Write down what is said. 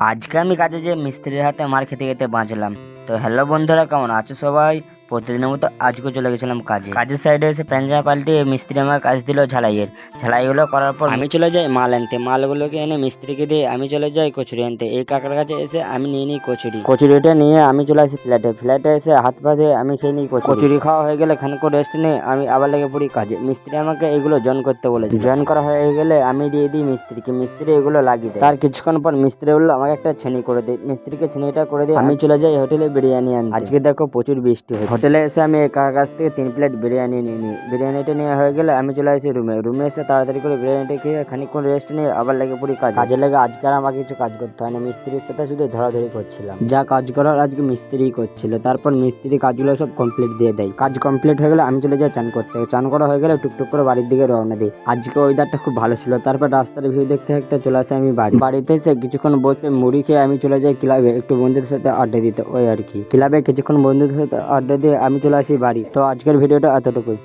আজকে আমি কাজে যে মিস্ত্রির হাতে মার খেতে খেতে বাঁচলাম। তো হ্যালো বন্ধুরা, কেমন আছো সবাই? প্রতিদিনের মতো আজকে চলে গেছিলাম কাজে। কাজের সাইডে এসে প্যাঞ্জা পাল্টিয়ে মিস্ত্রি আমার কাজ দিল ঝালাইয়ের। ঝালাইগুলো করার পর আমি চলে যাই মাল আনতে। মালগুলোকে এনে মিস্ত্রিকে দিয়ে আমি চলে যাই কচুরি আনতে। এই কাকার কাছে এসে আমি নিয়ে নিই কচুরি। কচুরিটা নিয়ে আমি চলে আসি ফ্ল্যাটে ফ্ল্যাটে এসে হাত পা ধুয়ে আমি খেয়ে নিই কচুরি। কচুরি খাওয়া হয়ে গেলে খানিক রেস্ট নিয়ে আমি আবার লেগে পড়ি কাজে। মিস্ত্রি আমাকে এগুলো জয়েন করতে বলেছে। জয়েন করা হয়ে গেলে আমি দিয়ে দিই মিস্ত্রিকে। মিস্ত্রি এগুলো লাগিয়ে দেয়। তার কিছুক্ষণ পর মিস্ত্রি বলল আমাকে একটা ছেনি করে দিই মিস্ত্রিকে ছেনিটা করে দিয়ে আমি চলে যাই হোটেলে বিরিয়ানি আনতে। আজকে দেখো প্রচুর বৃষ্টি হয় হোটেলে এসে আমি কার কাছ থেকে তিন প্লেট বিরিয়ানি নিয়ে নিই। বিরিয়ানিটা নেওয়া হয়ে গেলে আমি চলে আসি রুমে। রুমে এসে তাড়াতাড়ি করে বিরিয়ানিটা খেয়ে খানিকক্ষণ রেস্ট নিয়ে আবার লেগে পড়ি কাজ। কাজে লেগে আজকে আর আমাকে কিছু কাজ করতে হয় না। মিস্ত্রির সাথে শুধু ধরাধরি করছিলাম। যা কাজ করার আজকে মিস্ত্রি করছিল। তারপর মিস্ত্রি কাজগুলো সব কমপ্লিট দিয়ে দেয়। কাজ কমপ্লিট হয়ে গেলে আমি চলে যাই চান করতে। চান করা হয়ে গেলে টুকটুক করে বাড়ির দিকে রওনা দিই। আজকে ওয়েদারটা খুব ভালো ছিল। তারপর রাস্তার ভিউ দেখতে দেখতে চলে আসে আমি বাড়ি। বাড়িতে এসে কিছুক্ষণ বসে মুড়ি খেয়ে আমি চলে যাই ক্লাবে। একটু বন্ধুদের সাথে আড্ডা দিতে। ওই আর কি। ক্লাবে কিছুক্ষণ বন্ধুদের সাথে আড্ডা দিয়ে আমি চলে আসি বাড়ি। তো আজকের ভিডিওটা এতটুকুই।